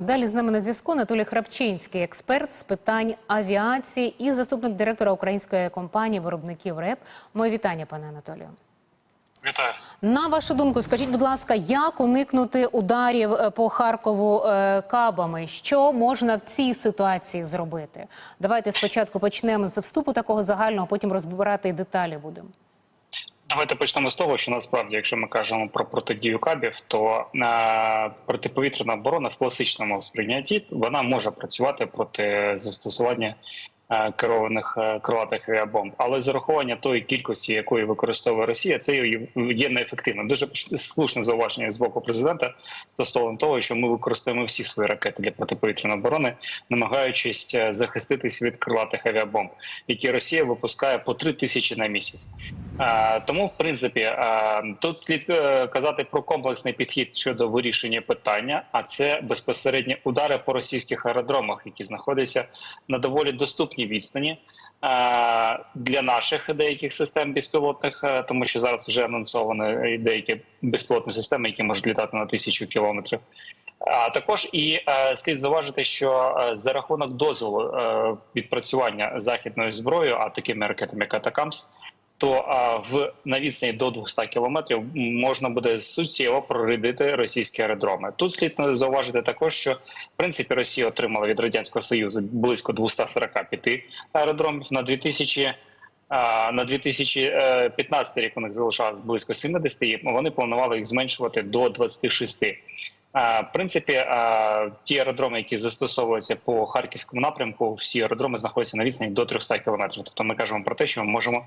Далі з нами на зв'язку Анатолій Храпчинський, експерт з питань авіації і заступник директора української компанії виробників РЕП. Моє вітання, пане Анатолію. Вітаю. На вашу думку, скажіть, будь ласка, як уникнути ударів е, по Харкову е, кабами? Що можна в цій ситуації зробити? Давайте спочатку почнемо з вступу такого загального, потім розбирати деталі будемо. Давайте почнемо з того, що насправді, якщо ми кажемо про протидію кабів, то е, протиповітряна оборона в класичному сприйнятті вона може працювати проти застосування е, керованих е, крилатих авіабомб. Але зарахування тої кількості, якої використовує Росія, це є неефективним. Дуже слушне зауваження з боку президента стосовно того, що ми використовуємо всі свої ракети для протиповітряної оборони, намагаючись е, захиститись від крилатих авіабомб, які Росія випускає по три тисячі на місяць. Тому, в принципі, тут слід е, казати про комплексний підхід щодо вирішення питання, а це безпосередньо удари по російських аеродромах, які знаходяться на доволі доступній відстані. Для наших деяких систем безпілотних, е, тому що зараз вже анонсовані деякі безпілотні системи, які можуть літати на тисячу кілометрів. А також і е, слід зауважити, що за рахунок дозволу відпрацювання західною зброєю, а такими ракетами як Атакамс, то а, в на відстані до 200 кілометрів можна буде суттєво проридити російські аеродроми. Тут слід зауважити також, що в принципі Росія отримала від радянського союзу близько 245 аеродромів на 2000 а, на 2015 рік у них залишалось близько 70, і вони планували їх зменшувати до 26. А, В принципі, ті аеродроми, які застосовуються по харківському напрямку, всі аеродроми знаходяться на відстані до 300 кілометрів. Тобто ми кажемо про те, що ми можемо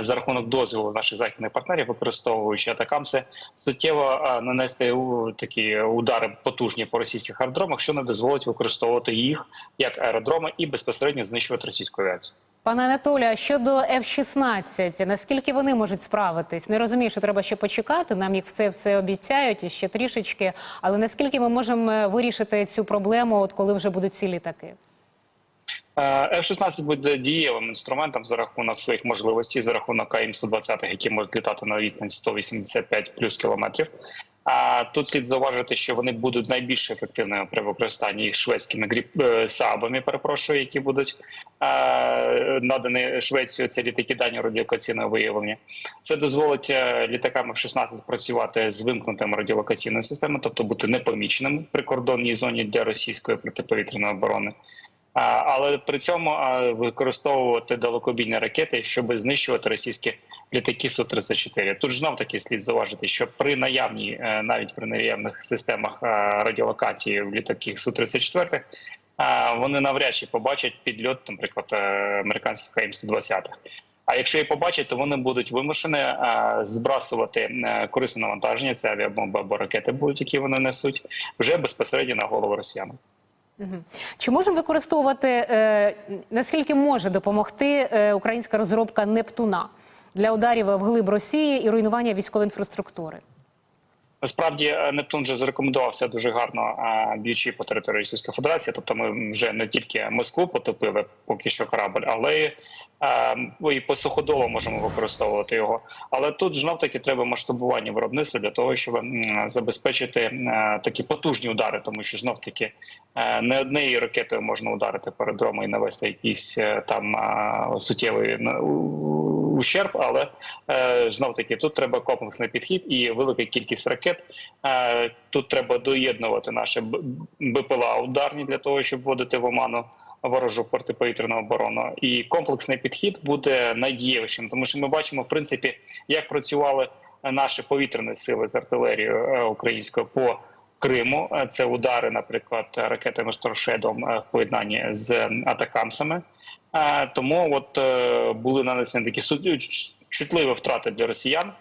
за рахунок дозволу наших західних партнерів, використовуючи атакамси, суттєво нанести такі удари потужні по російських аеродромах, що не дозволить використовувати їх як аеродроми і безпосередньо знищувати російську авіацію. Пане Анатолію, щодо F-16, наскільки вони можуть справитись? Не розумію, що треба ще почекати. Нам їх все все обіцяють і ще трішечки. Але наскільки ми можемо вирішити цю проблему, от коли вже будуть ці літаки? Е, F-16 буде дієвим інструментом за рахунок своїх можливостей, за рахунок АІМ-120, які можуть літати на відстань 185 плюс кілометрів. А тут слід зауважити, що вони будуть найбільш ефективними при використанні їх шведськими гріп е, сабами, перепрошую, які будуть е, надані Швецію. Це літаки дані радіолокаційного виявлення. Це дозволить е, літакам F-16 працювати з вимкнутим радіолокаційною системою, тобто бути непоміченим в прикордонній зоні для російської протиповітряної оборони. Але при цьому використовувати далекобійні ракети, щоб знищувати російські літаки су 34 Тут ж знов таки слід зауважити, що при наявній, е, навіть при наявних системах е, радіолокації в літаках су 34 вони навряд чи побачать підльот, наприклад, е, американських АІМ 120 А якщо і побачать, то вони будуть вимушені збрасувати е, корисне навантаження, це авіабомби або ракети будуть, які вони несуть, вже безпосередньо на голову росіянам. Чи можемо використовувати е, наскільки може допомогти е, українська розробка Нептуна для ударів вглиб Росії і руйнування військової інфраструктури? Насправді е, Нептун вже зарекомендувався дуже гарно е, б'ючи по території Російської Федерації. Тобто, ми вже не тільки Москву потопили поки що корабль, але е, і по суходолу можемо використовувати його. Але тут знов таки треба масштабування виробництва для того, щоб забезпечити такі потужні удари, тому що знов таки не однією ракетою можна ударити по аеродрому і навести якийсь е, там у- ущерб, але е, знов таки тут треба комплексний підхід і велика кількість ракет. Е, тут треба доєднувати наші БПЛА ударні для того, щоб вводити в оману ворожу протиповітряну оборону. І комплексний підхід буде найдієвішим, тому що ми бачимо в принципі, як працювали наші повітряні сили з артилерією е, українською по. Криму це удари, наприклад, ракетами «Шторшедом» е, в поєднанні з атакамсами. Тому от е, були нанесені такі чутливі втрати для росіян.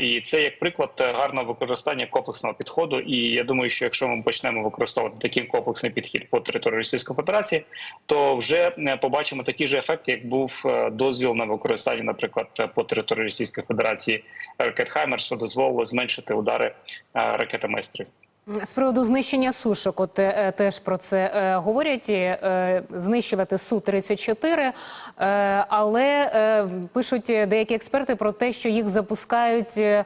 І це як приклад е, гарного використання комплексного підходу. І я думаю, що якщо ми почнемо використовувати такий комплексний підхід по території Російської Федерації, то вже е, побачимо такий же ефект, як був дозвіл на використання, наприклад, по території Російської Федерації ракет Хаймер, що дозволило зменшити удари ракетами С-300. З приводу знищення сушок, от е, теж про це е, говорять, е, знищувати Су-34, е, але е, пишуть деякі експерти про те, що їх запускають е, Е,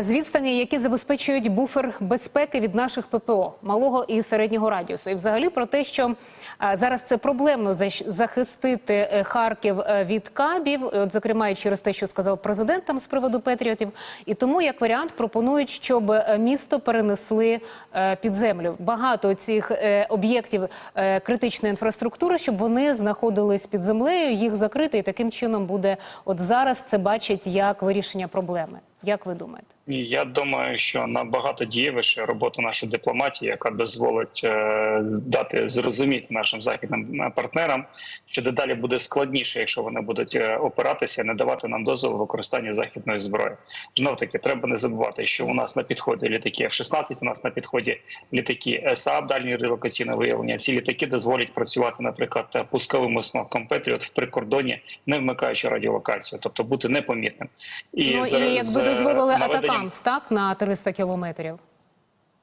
З відстані, які забезпечують буфер безпеки від наших ППО малого і середнього радіусу, і взагалі про те, що е, зараз це проблемно захистити е, Харків е, від кабів, от зокрема і через те, що сказав президент там з приводу Петріотів, і тому як варіант пропонують, щоб е, місто перенесли е, під землю. Багато цих е, об'єктів е, критичної інфраструктури, щоб вони знаходились під землею, їх закрити, і таким чином буде от зараз це бачить як вирішення проблеми. Як ви думаєте? І Я думаю, що набагато дієвіше робота нашої дипломатії, яка дозволить е, дати зрозуміти нашим західним е, партнерам, що дедалі буде складніше, якщо вони будуть е, опиратися, не давати нам дозволу використання західної зброї. Знов таки, треба не забувати, що у нас на підході літаки F-16, у нас на підході літаки САП, дальнє релокаційне виявлення. Ці літаки дозволять працювати, наприклад, пусковим установкам Петріот в прикордоні, не вмикаючи радіолокацію, тобто бути непомітним. ну за- і якби дозволили наведенням- атакамс так на 300 кілометрів.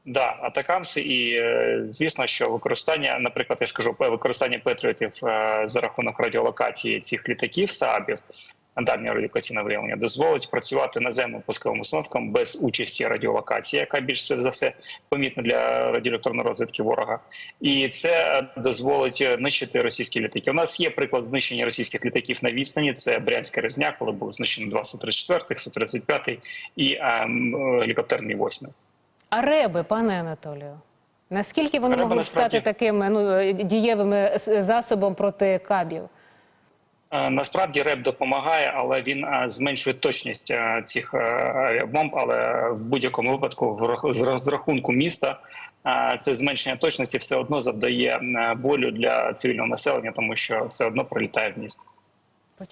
Да, атакамси, і е, звісно, що використання, наприклад, я ж кажу, використання патріотів е, за рахунок радіолокації цих літаків СААБів дальнього радіолокаційного виявлення дозволить працювати наземним пусковим установкам без участі радіолокації, яка більш за все помітна для радіоелектронної розвідки ворога, і це дозволить нищити російські літаки. У нас є приклад знищення російських літаків на відстані. Це Брянська резня, коли були знищені два Су-34, Су-35 і е, м, е, гелікоптер Мі-8. А реби, пане Анатолію, наскільки вони Реби, могли стати таким ну дієвим е, засобом проти кабів? Е, Насправді РЕП допомагає, але він е, зменшує точність е, цих авіабомб. Але в будь-якому випадку, з розрахунку міста, це зменшення точності все одно завдає болю для цивільного населення, тому що все одно прилітає в місто.